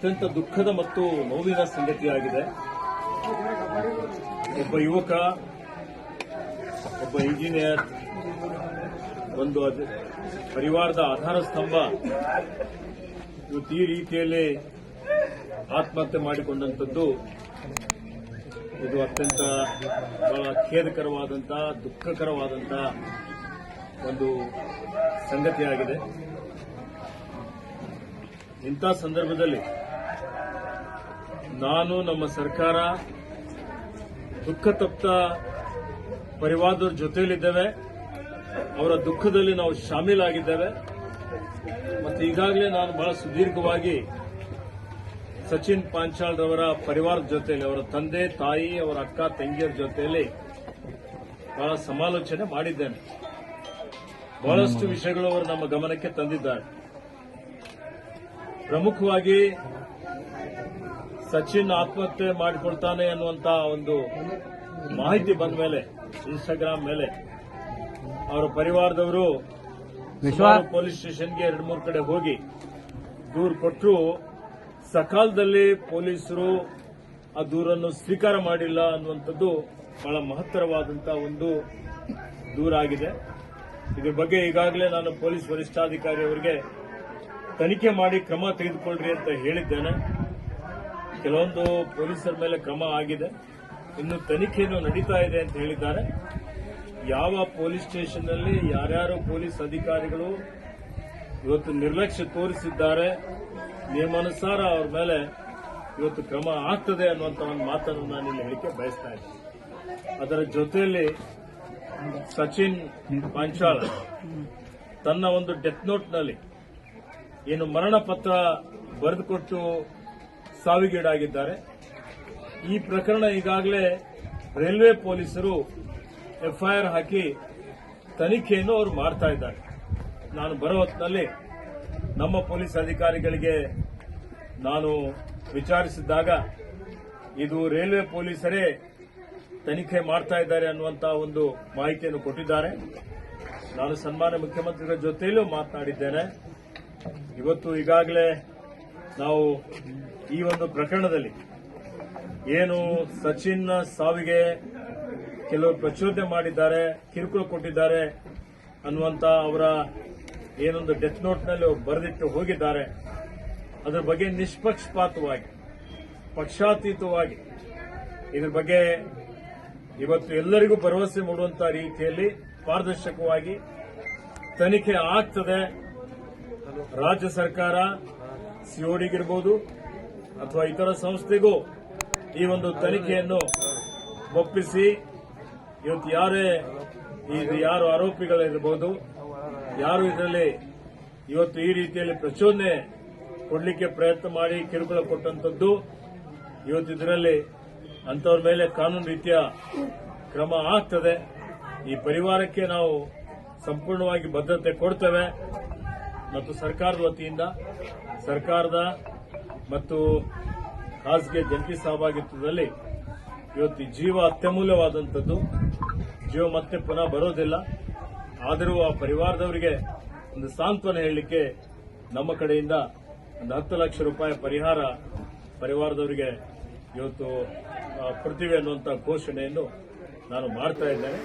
ಅತ್ಯಂತ ದುಃಖದ ಮತ್ತು ನೋವಿನ ಸಂಗತಿಯಾಗಿದೆ. ಒಬ್ಬ ಯುವಕ, ಒಬ್ಬ ಇಂಜಿನಿಯರ್ ಒಂದು ಪರಿವಾರದ ಆಧಾರ ಸ್ತಂಭ ಇವತ್ತು ಈ ರೀತಿಯಲ್ಲಿ ಆತ್ಮಹತ್ಯೆ ಮಾಡಿಕೊಂಡಂಥದ್ದು ಇದು ಅತ್ಯಂತ ಬಹಳ ಖೇದಕರವಾದಂಥ, ದುಃಖಕರವಾದಂಥ ಒಂದು ಸಂಗತಿಯಾಗಿದೆ. ಇಂಥ ಸಂದರ್ಭದಲ್ಲಿ ನಾನು ನಮ್ಮ ಸರ್ಕಾರ ದುಃಖ ತಪ್ತ ಪರಿವಾರದವ್ರ ಜೊತೆಯಲ್ಲಿದ್ದೇವೆ. ಅವರ ದುಃಖದಲ್ಲಿ ನಾವು ಶಾಮೀಲಾಗಿದ್ದೇವೆ. ಮತ್ತು ಈಗಾಗಲೇ ನಾನು ಬಹಳ ಸುದೀರ್ಘವಾಗಿ ಸಚಿನ್ ಪಾಂಚಾಳ್ ರವರ ಪರಿವಾರದ ಜೊತೆಯಲ್ಲಿ ಅವರ ತಂದೆ ತಾಯಿ ಅವರ ಅಕ್ಕ ತಂಗಿಯರ ಜೊತೆಯಲ್ಲಿ ಬಹಳ ಸಮಾಲೋಚನೆ ಮಾಡಿದ್ದೇನೆ. ಬಹಳಷ್ಟು ವಿಷಯಗಳು ಅವರು ನಮ್ಮ ಗಮನಕ್ಕೆ ತಂದಿದ್ದಾರೆ. ಪ್ರಮುಖವಾಗಿ ಸಚಿನ್ ಆತ್ಮಹತ್ಯೆ ಮಾಡಿಕೊಳ್ತಾನೆ ಅನ್ನುವಂತ ಒಂದು ಮಾಹಿತಿ ಬಂದ ಮೇಲೆ ಇನ್ಸ್ಟಾಗ್ರಾಮ್ ಮೇಲೆ ಅವರ ಪರಿವಾರದವರು ವಿಶ್ವ? ಪೊಲೀಸ್ ಸ್ಟೇಷನ್ಗೆ ಎರಡು ಮೂರು ಕಡೆ ಹೋಗಿ ದೂರು ಕೊಟ್ಟರು ಸಕಾಲದಲ್ಲಿ ಪೊಲೀಸರು ಆ ದೂರನ್ನು ಸ್ವೀಕಾರ ಮಾಡಿಲ್ಲ ಅನ್ನುವಂಥದ್ದು ಬಹಳ ಮಹತ್ತರವಾದಂತಹ ಒಂದು ದೂರಾಗಿದೆ. ಇದ್ರ ಬಗ್ಗೆ ಈಗಾಗಲೇ ನಾನು ಪೊಲೀಸ್ ವರಿಷ್ಠಾಧಿಕಾರಿ ಅವರಿಗೆ ತನಿಖೆ ಮಾಡಿ ಕ್ರಮ ತೆಗೆದುಕೊಳ್ಳ್ರಿ ಅಂತ ಹೇಳಿದ್ದೇನೆ. ಕೆಲವೊಂದು ಪೊಲೀಸರ ಮೇಲೆ ಕ್ರಮ ಆಗಿದೆ. ಇನ್ನು ತನಿಖೆಯನ್ನು ನಡೀತಾ ಇದೆ ಅಂತ ಹೇಳಿದ್ದಾರೆ. ಯಾವ ಪೊಲೀಸ್ ಸ್ಟೇಷನ್ನಲ್ಲಿ ಯಾರ್ಯಾರು ಪೊಲೀಸ್ ಅಧಿಕಾರಿಗಳು ಇವತ್ತು ನಿರ್ಲಕ್ಷ್ಯ ತೋರಿಸಿದ್ದಾರೆ, ನಿಯಮಾನುಸಾರ ಅವ್ರ ಮೇಲೆ ಇವತ್ತು ಕ್ರಮ ಆಗ್ತದೆ ಅನ್ನುವಂತ ಒಂದು ಮಾತನ್ನು ನಾನು ಇಲ್ಲಿ ಹೇಳಿಕೆ ಬಯಸ್ತಾ ಇದ್ದೀನಿ. ಅದರ ಜೊತೆಯಲ್ಲಿ ಸಚಿನ್ ಪಾಂಚಾಳ ತನ್ನ ಒಂದು ಡೆತ್ ನೋಟ್ನಲ್ಲಿ ಏನು ಮರಣ ಪತ್ರ ಬರೆದುಕೊಟ್ಟು ಸಾವಿಗೀಡಾಗಿದ್ದಾರೆ. ಈ ಪ್ರಕರಣ ಈಗಾಗಲೇ ರೈಲ್ವೆ ಪೊಲೀಸರು ಎಫ್ಐಆರ್ ಹಾಕಿ ತನಿಖೆಯನ್ನು ಅವರು ಮಾಡ್ತಾ ಇದ್ದಾರೆ. ನಾನು ಬರೋ ಹೊತ್ತಿನಲ್ಲಿ ನಮ್ಮ ಪೊಲೀಸ್ ಅಧಿಕಾರಿಗಳಿಗೆ ನಾನು ವಿಚಾರಿಸಿದ್ದಾಗ ಇದು ರೈಲ್ವೆ ಪೊಲೀಸರೇ ತನಿಖೆ ಮಾಡ್ತಾ ಇದ್ದಾರೆ ಅನ್ನುವಂತಹ ಒಂದು ಮಾಹಿತಿಯನ್ನು ಕೊಟ್ಟಿದ್ದಾರೆ. ನಾನು ಸನ್ಮಾನ್ಯ ಮುಖ್ಯಮಂತ್ರಿಗಳ ಜೊತೆಯಲ್ಲೂ ಮಾತನಾಡಿದ್ದೇನೆ. ಇವತ್ತು ಈಗಾಗಲೇ ನಾವು ಈ ಒಂದು ಪ್ರಕರಣದಲ್ಲಿ ಏನು ಸಚಿನ್ ಸಾವಿಗೆ ಕೆಲವರು ಪ್ರಚೋದನೆ ಮಾಡಿದ್ದಾರೆ, ಕಿರುಕುಳ ಕೊಟ್ಟಿದ್ದಾರೆ ಅನ್ನುವಂತ ಅವರ ಏನೊಂದು ಡೆತ್ ನೋಟ್ನಲ್ಲಿ ಬರೆದಿಟ್ಟು ಹೋಗಿದ್ದಾರೆ. ಅದರ ಬಗ್ಗೆ ನಿಷ್ಪಕ್ಷಪಾತವಾಗಿ, ಪಕ್ಷಾತೀತವಾಗಿ ಇದ್ರ ಬಗ್ಗೆ ಇವತ್ತು ಎಲ್ಲರಿಗೂ ಭರವಸೆ ಮೂಡುವಂತ ರೀತಿಯಲ್ಲಿ ಪಾರದರ್ಶಕವಾಗಿ ತನಿಖೆ ಆಗ್ತದೆ. ರಾಜ್ಯ ಸರ್ಕಾರ ಸಿಒಡಿಗಿರ್ಬೋದು ಅಥವಾ ಇತರ ಸಂಸ್ಥೆಗೂ ಈ ಒಂದು ತನಿಖೆಯನ್ನು ಒಪ್ಪಿಸಿ. ಇವತ್ತು ಯಾರೇ ಇದು ಯಾರು ಆರೋಪಿಗಳಿರಬಹುದು ಯಾರು ಇದರಲ್ಲಿ ಇವತ್ತು ಈ ರೀತಿಯಲ್ಲಿ ಪ್ರಚೋದನೆ ಕೊಡಲಿಕ್ಕೆ ಪ್ರಯತ್ನ ಮಾಡಿ ಕಿರುಕುಳ ಕೊಟ್ಟಂತದ್ದು ಇವತ್ತು ಇದರಲ್ಲಿ ಅಂತವ್ರ ಮೇಲೆ ಕಾನೂನು ರೀತಿಯ ಕ್ರಮ ಆಗ್ತದೆ. ಈ ಪರಿವಾರಕ್ಕೆ ನಾವು ಸಂಪೂರ್ಣವಾಗಿ ಬದ್ಧತೆ ಕೊಡ್ತೇವೆ. ಮತ್ತು ಸರ್ಕಾರದ ವತಿಯಿಂದ ಸರ್ಕಾರದ ಮತ್ತು ಖಾಸಗಿ ಜಂಟಿ ಸಹಭಾಗಿತ್ವದಲ್ಲಿ ಇವತ್ತು ಜೀವ ಅತ್ಯಮೂಲ್ಯವಾದಂಥದ್ದು. ಜೀವ ಮತ್ತೆ ಪುನಃ ಬರೋದಿಲ್ಲ. ಆದರೂ ಆ ಪರಿವಾರದವರಿಗೆ ಒಂದು ಸಾಂತ್ವನ ಹೇಳಲಿಕ್ಕೆ ನಮ್ಮ ಕಡೆಯಿಂದ ಒಂದು ಹತ್ತು ಲಕ್ಷ ರೂಪಾಯಿ ಪರಿಹಾರ ಪರಿವಾರದವರಿಗೆ ಇವತ್ತು ಕೊಡ್ತೀವಿ ಅನ್ನುವಂಥ ಘೋಷಣೆಯನ್ನು ನಾನು ಮಾಡ್ತಾ ಇದ್ದೇನೆ.